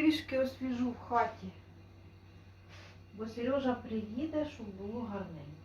трішки освіжу в хаті. Бо Сережа приїде, щоб було гарненько.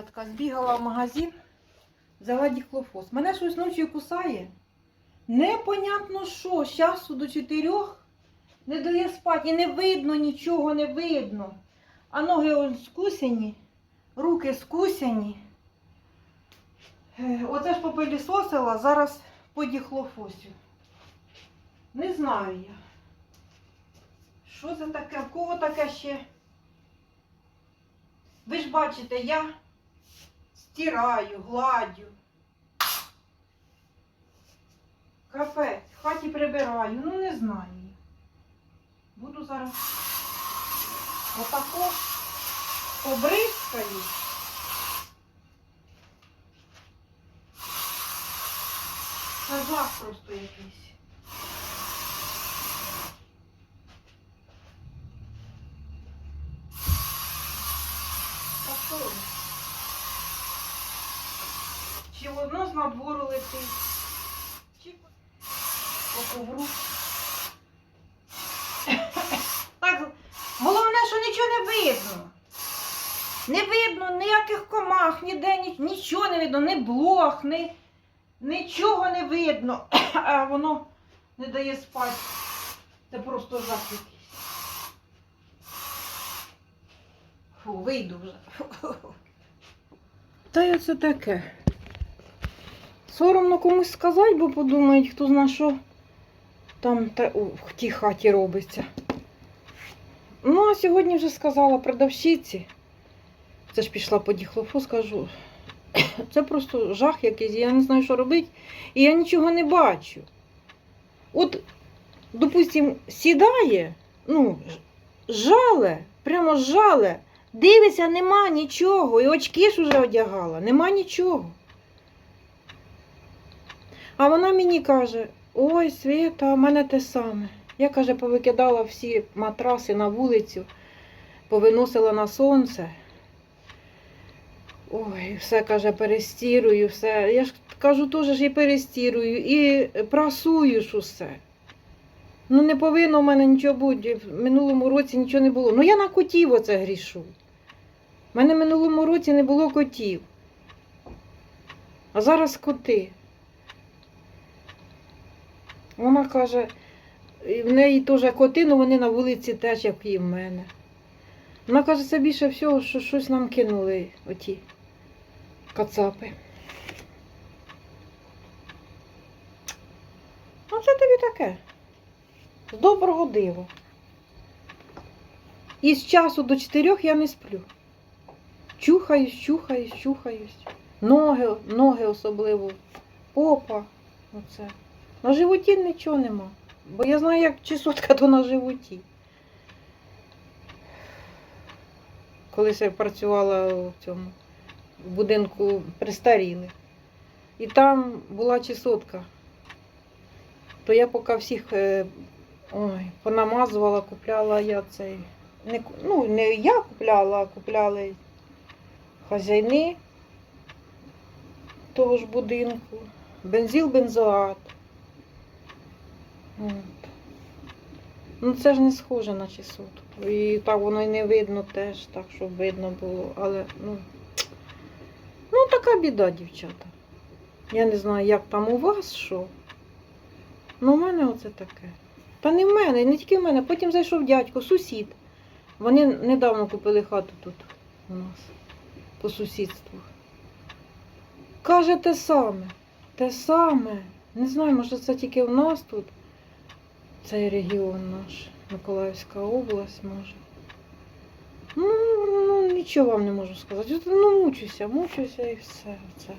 Дівчатка, збігала в магазин, взяла діхлофос. Мене щось ночі кусає. Непонятно що, з часу до чотирьох не дає спати. І не видно нічого, не видно. А ноги ось скусяні, руки скусяні. Е, Оце ж попилісосила, зараз по діхлофосю. Не знаю я. Що це таке? В кого таке ще? Ви ж бачите, я стираю, гладю. Капець, в хаті прибираю, ну не знаю. Буду зараз отако побризкаю. Жах просто якийсь. Та що ви? Чи воно з надвору летить, чи по ковру. Так, головне, що нічого не видно. Не видно ніяких комах, ніде нічого не видно, ні блох, ні, нічого не видно. А воно не дає спати. Це просто жах. Фу, вийду вже. Та й оце таке. Соромно комусь сказати, бо подумають, хто зна що там в тій хаті робиться. Ну, а сьогодні вже сказала продавщиці. Це ж пішла по діхлофу, скажу. Це просто жах якийсь, я не знаю, що робити. І я нічого не бачу. От, допустим, сідає, ну, жале, прямо жале. Дивиться, нема нічого. І очки ж уже одягала, нема нічого. А вона мені каже: ой, Світа, в мене те саме. Я каже, повикидала всі матраси на вулицю, повиносила на сонце. Ой, все каже, перестірую, все. Я ж кажу, теж і перестірую, і прасую ж усе. Ну, не повинно в мене нічого бути. В минулому році нічого не було. Ну я на котів оце грішу. У мене в минулому році не було котів. А зараз коти. Вона каже, в неї теж коти, але вони на вулиці теж, як і в мене. Вона каже, це більше всього, що щось нам кинули оті кацапи. Оце тобі таке. З доброго дива. І з часу до чотирьох я не сплю. Чухаюсь, чухаюсь, чухаюсь. Ноги, ноги особливо, попа. Оце. На животі нічого нема. Бо я знаю, як чесотка, то на животі. Колись я працювала в цьому будинку престарілих. І там була чесотка. То я поки всіх е, ой, понамазувала, купляла я цей. Не, ну, не я купляла, а купляли хазяйни того ж будинку. Бензил, бензоат. Ну, це ж не схоже на чесотку. І так воно і не видно теж, так, щоб видно було. Але, ну, ну така біда, дівчата. Я не знаю, як там у вас що. Ну, у мене оце таке. Та не в мене, не тільки в мене. Потім зайшов дядько, сусід. Вони недавно купили хату тут у нас по сусідству. Каже те саме. Те саме. Не знаю, може це тільки в нас тут. Цей регіон наш, Миколаївська область, може. Ну, ну нічого вам не можу сказати. Ну, мучуся, мучуся і все. Це.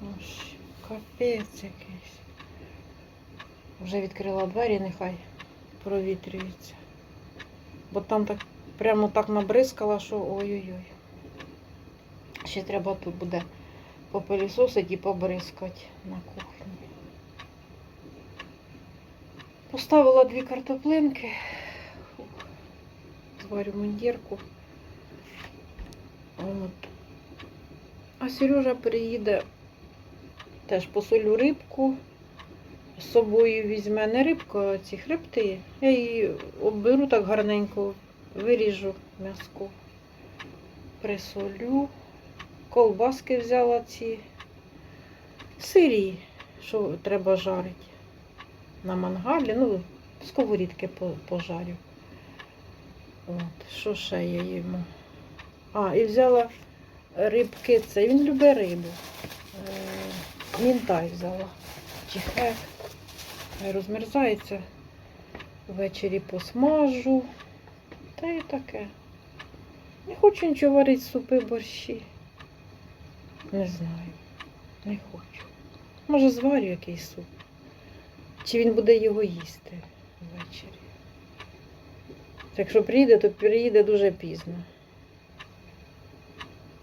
Ну, капець якийсь. Вже відкрила двері, нехай провітрюється. Бо там так прямо так набризкала, що ой-ой-ой. Ще треба тут буде попилісосити і побризкати на кухні. Поставила дві картоплинки. Зварю мундірку. От. А Сережа приїде, теж посолю рибку. З собою візьме не рибку, а ці хребти. Я її оберу так гарненько, виріжу м'язко, присолю. Колбаски взяла ці сирі, що треба жарити на мангалі. Ну, сковорідки пожарю. От, що ще я йому? А, і взяла рибки, це він любить рибу. Е, мінтай взяла. Чихек. Розмерзається. Ввечері посмажу. Та й таке. Не хочу нічого варити, супи, борщі. Не знаю. Не хочу. Може, зварю якийсь суп. Чи він буде його їсти ввечері? Якщо приїде, то приїде дуже пізно.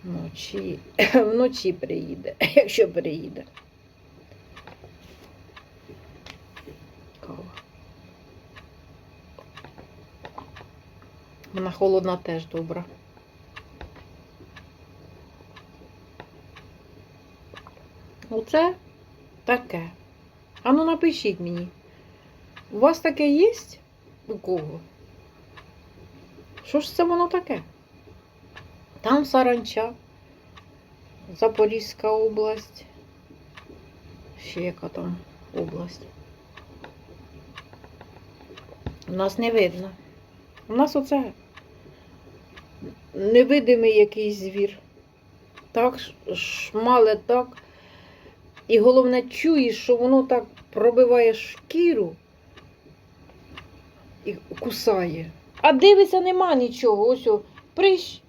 Вночі, вночі приїде, якщо приїде. Кава. Вона холодна теж добра. Оце таке. А ну напишіть мені. У вас таке є? У кого? Що ж це воно таке? Там саранча, Запорізька область. Ще яка там область. У нас не видно. У нас оце невидимий якийсь звір. Так шмале так. І головне чуєш, що воно так пробиває шкіру і кусає. А дивися, нема нічого. Ось прищ.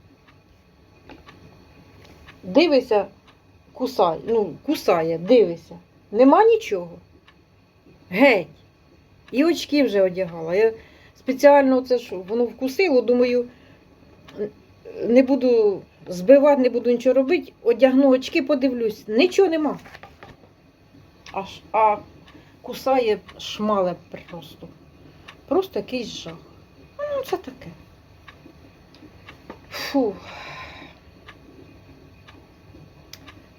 Дивися, кусає. Ну, кусає, дивися. Нема нічого. Геть. І очки вже одягала. Я спеціально це що, воно вкусило, думаю, не буду збивати, не буду нічого робити. Одягну очки, подивлюсь. Нічого нема. Аж, а кусає шмале просто. Просто якийсь жах. Ну, це таке. Фу.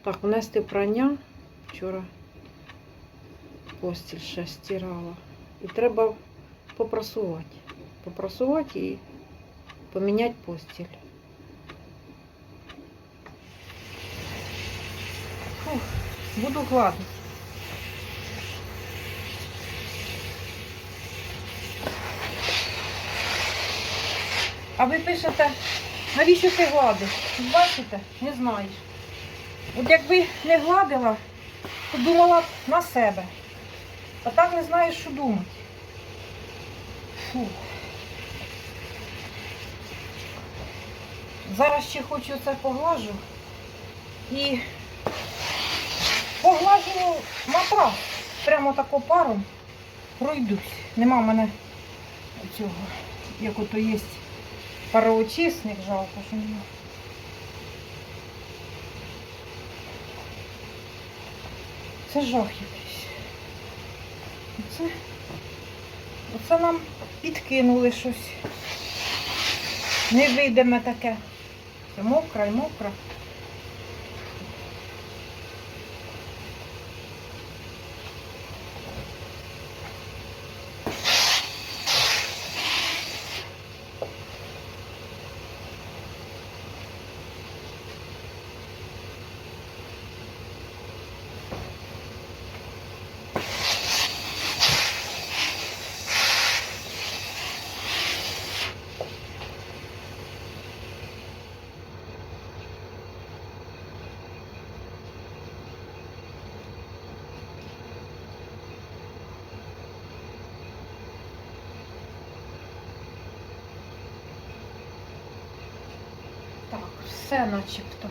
Так, внести прання. Вчора постіль ще стирала. І треба попрасувати. Попрасувати і поміняти постіль. Фух, буду гладити. А ви пишете, навіщо ти гладиш? Бачите, не знаєш. От якби не гладила, то думала б на себе. А так не знаєш, що думати. Фу. Зараз ще хочу це поглажу і поглажу матрас. Прямо тако паром пройдусь. Нема в мене цього, як ото є пароочисник, жалко, що нема. Це жах якийсь. Оце, оце нам підкинули щось. Не вийдемо таке. Це мокра і мокра. Так, все начебто.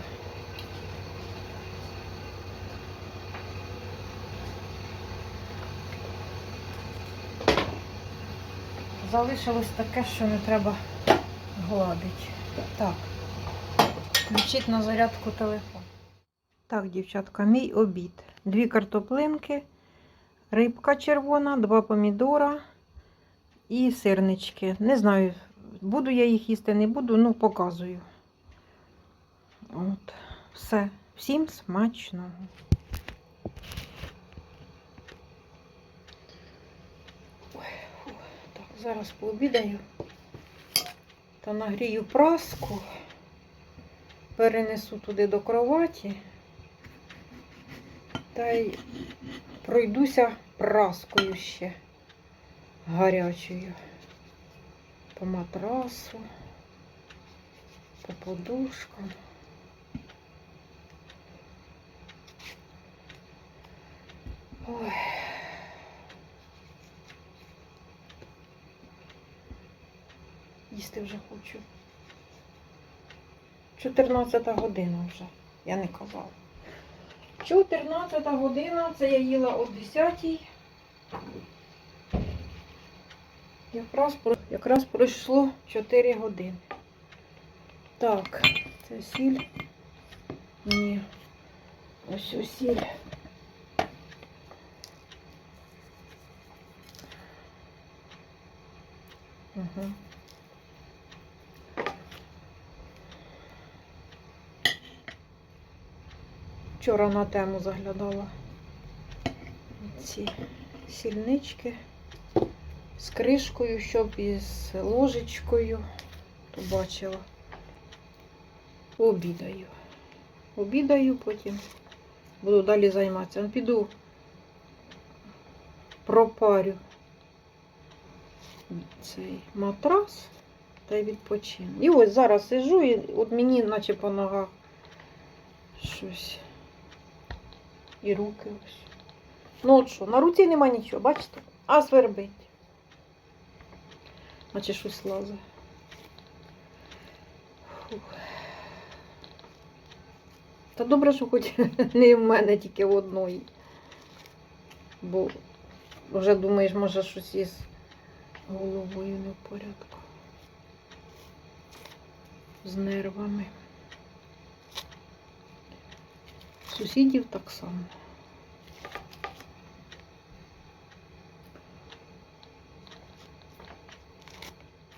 Залишилось таке, що не треба гладити. Так, включити на зарядку телефон. Так, дівчатка, мій обід. Дві картоплинки, рибка червона, два помідора і сирнички. Не знаю, буду я їх їсти, не буду, ну показую. От, все. Всім смачного. Ой, фу. Так, зараз пообідаю та нагрію праску, перенесу туди до кроваті та й пройдуся праскою ще гарячою по матрасу, по подушкам. Ой. Їсти вже хочу. 14 година вже, я не казала. 14 година, це я їла о 10 Якраз, якраз пройшло 4 години. Так, це сіль. Ні. Ось сіль. Вчора на тему заглядала ці сільнички з кришкою, щоб із ложечкою, то бачила. Обідаю. Обідаю, потім буду далі займатися. Піду пропарю цей матрас та й відпочину. І ось зараз сижу і от мені наче по ногах щось. І руки ось. Ну от що, на руці нема нічого, бачите? А свербить. Наче щось лазить. Та добре, що хоч не в мене тільки в одної. Бо вже думаєш, може щось із головою не в порядку. З нервами. Сусідів так само.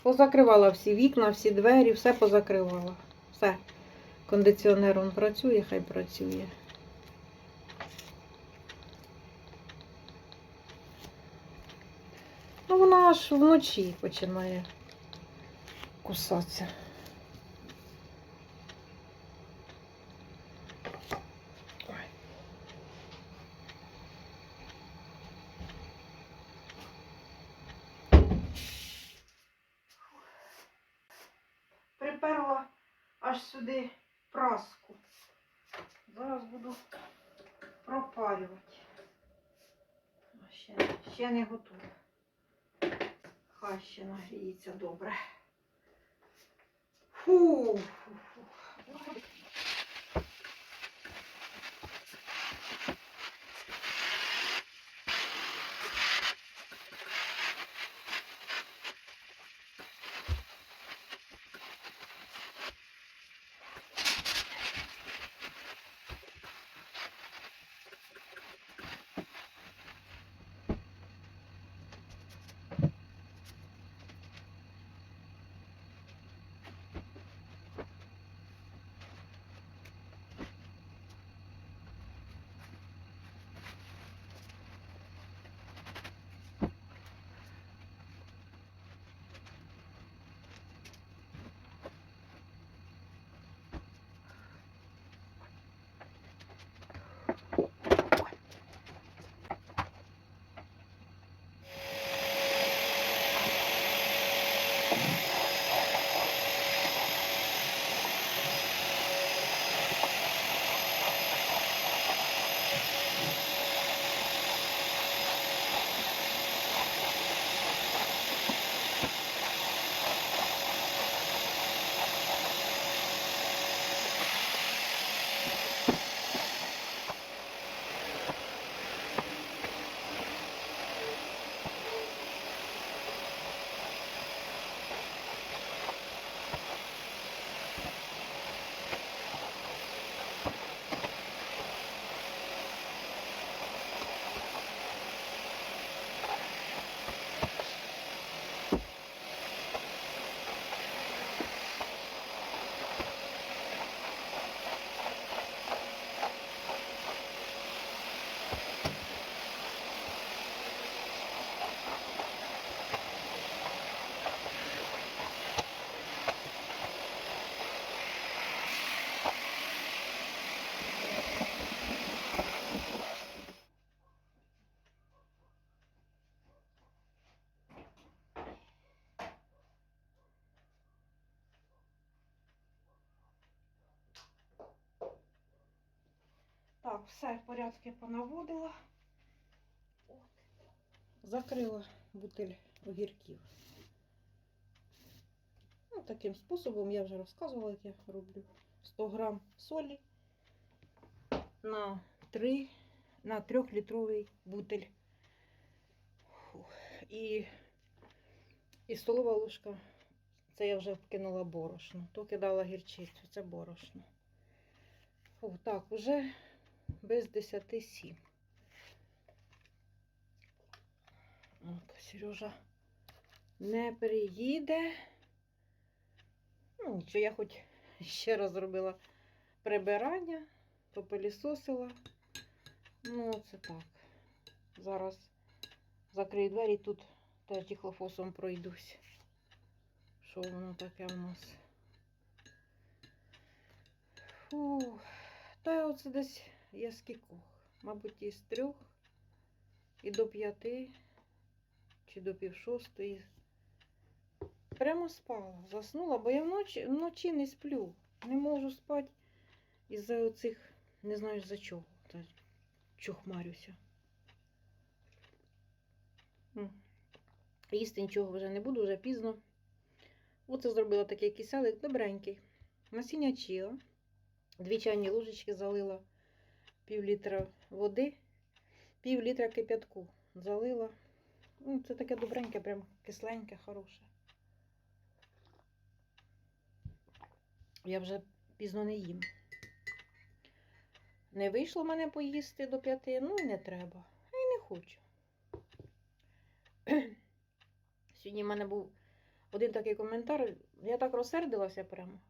Позакривала всі вікна, всі двері, все позакривала. Все. Кондиціонер он працює, хай працює. Ну, вночі починає кусатися. Ой. Приперла аж сюди праску. Зараз буду пропалювати. А Ще, ще не готова. Хай ще нагріється добре. Фу. Так, все, порядки понаводила. От. Закрила бутиль огірків. Ну, таким способом я вже розказувала, як я роблю 100 грам солі на 3 на 3-літровий бутиль. І, і столова ложка. Це я вже вкинула борошно. То кидала гірчицю, це борошно. Фух, так, уже без 10 сім. От, Сережа не приїде. Ну, нічого, я хоч ще раз зробила прибирання, попилісосила. Ну, це так. Зараз закрию двері, тут теж тіхлофосом пройдусь. Що воно таке у нас? Фух. Та оце десь я скількох. Мабуть, із трьох і до п'яти чи до пів шостої. Прямо спала, заснула, бо я вночі, вночі не сплю. Не можу спати із-за оцих, не знаю за чого. Чухмарюся. Їсти нічого вже не буду, вже пізно. Оце зробила такий киселик добренький. Насіння чіла. Дві чайні ложечки залила пів літра води, пів літра кип'ятку залила. Ну, це таке добреньке, прям кисленьке, хороше. Я вже пізно не їм. Не вийшло мене поїсти до п'яти, ну і не треба. Й не хочу. Сьогодні в мене був один такий коментар. Я так розсердилася прямо.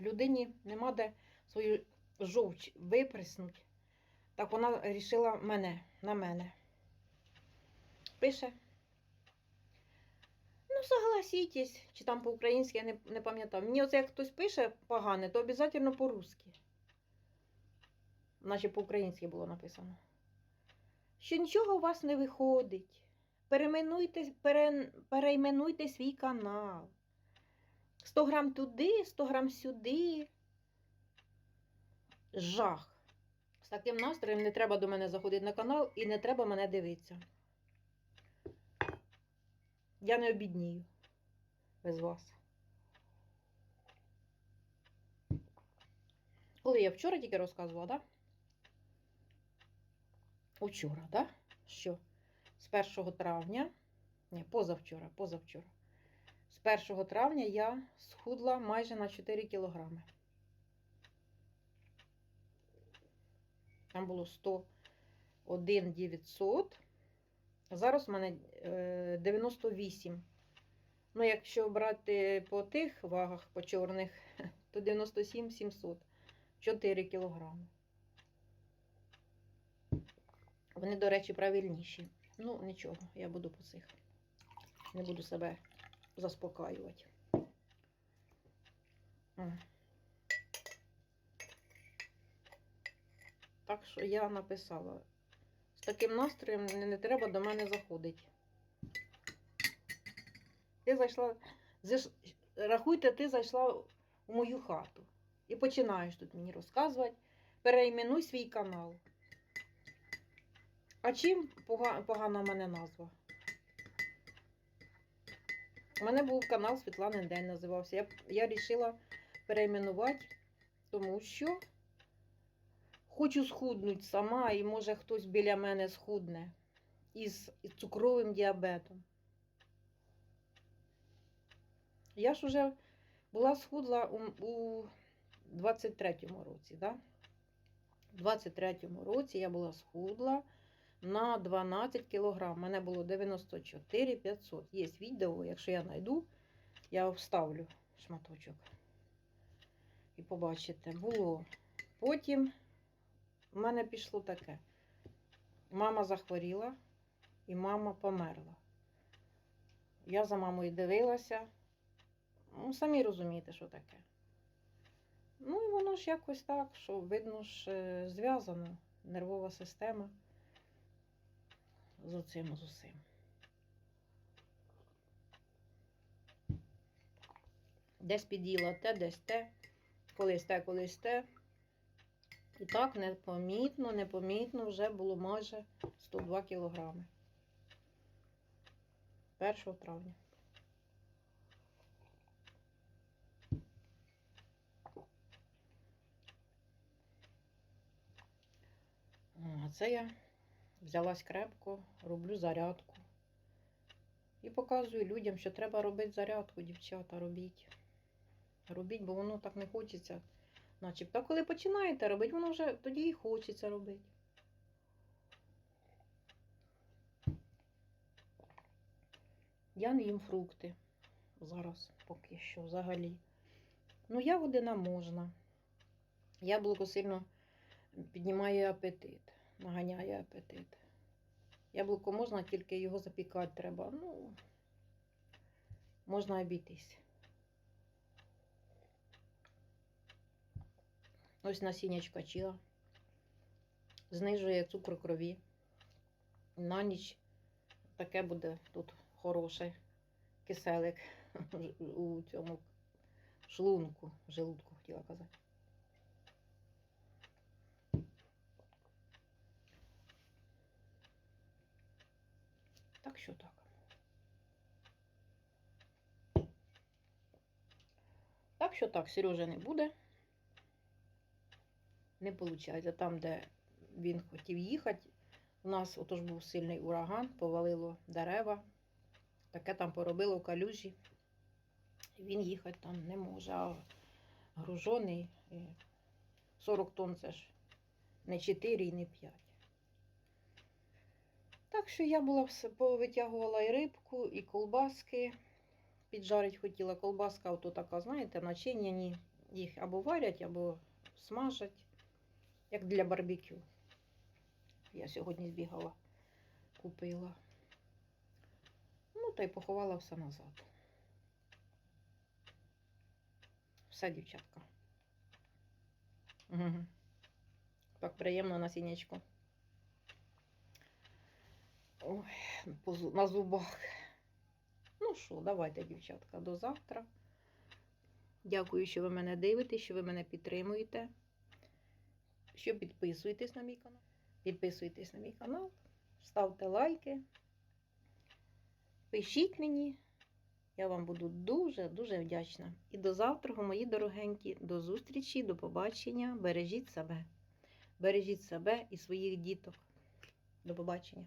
Людині нема де свою жовч виприснуть. Так вона вирішила мене, на мене. Пише. Ну, согласитесь, чи там по-українськи, я не, не пам'ятаю. Мені оце як хтось пише погане, то обов'язково по-русски. Наче по-українськи було написано. Що нічого у вас не виходить. Перейменуйте, пере, перейменуйте свій канал. 100 грам туди, 100 грам сюди. Жах. З таким настроєм не треба до мене заходити на канал і не треба мене дивитися. Я не обіднію без вас. Коли я вчора тільки розказувала, так? Да? Учора, так? Да? Що з 1 травня, ні, позавчора, позавчора. З 1 травня я схудла майже на 4 кілограми. Там було 101 900. А зараз в мене е, 98. Ну, якщо брати по тих вагах, по чорних, то 97 700. 4 кілограми. Вони, до речі, правильніші. Ну, нічого, я буду по цих. Не буду себе заспокаювати. Так що я написала. З таким настроєм не, не треба до мене заходити. Ти зайшла. зайш- Рахуйте, ти зайшла у мою хату. І починаєш тут мені розказувати. Перейменуй свій канал. А чим пога- погана в мене назва? У мене був канал Світлани День називався. Я, я вирішила перейменувати, тому що хочу схуднути сама, і може хтось біля мене схудне із, цукровим діабетом. Я ж уже була схудла у, у 23-му році, да? У 23-му році я була схудла на 12 кг. У мене було 94 500. Є відео, якщо я знайду, я вставлю шматочок. І побачите, було. Потім в мене пішло таке. Мама захворіла і мама померла. Я за мамою дивилася. Ну, самі розумієте, що таке. Ну і воно ж якось так, що видно ж е, зв'язано нервова система з оцим з усім. Десь під'їла те, десь те, колись те, колись те. І так непомітно, непомітно вже було майже 102 кілограми. 1 травня. А це я взялась крепко, роблю зарядку. І показую людям, що треба робити зарядку, дівчата, робіть. Робіть, бо воно так не хочеться. Начебто, коли починаєте робити, воно вже тоді і хочеться робити. Я не їм фрукти зараз поки що взагалі. Ну, ягоди можна. Яблуко сильно піднімає апетит, наганяє апетит. Яблуко можна, тільки його запікати треба. Ну, можна обійтись. Ось насіннячка чіа. Знижує цукор крові. На ніч таке буде тут хороший киселик у цьому шлунку, желудку хотіла казати. Так що так. Так що так, Сережа не буде. Не виходить. Там, де він хотів їхати, у нас отож був сильний ураган, повалило дерева. Таке там поробило калюжі. Він їхати там не може. А гружений 40 тонн це ж не 4 і не 5. Так що я була повитягувала і рибку, і колбаски. Піджарить хотіла колбаска, ото така, знаєте, начиняні. Їх або варять, або смажать, як для барбекю. Я сьогодні збігала, купила. Ну, та й поховала все назад. Все, дівчатка. Угу. Так приємно на сінечку. Ой, на зубах. Ну що, давайте, дівчатка, до завтра. Дякую, що ви мене дивитесь, що ви мене підтримуєте. Що підписуєтесь на мій канал. Підписуйтесь на мій канал, ставте лайки. Пишіть мені, я вам буду дуже-дуже вдячна. І до завтра, мої дорогенькі, до зустрічі, до побачення. Бережіть себе. Бережіть себе і своїх діток. До побачення.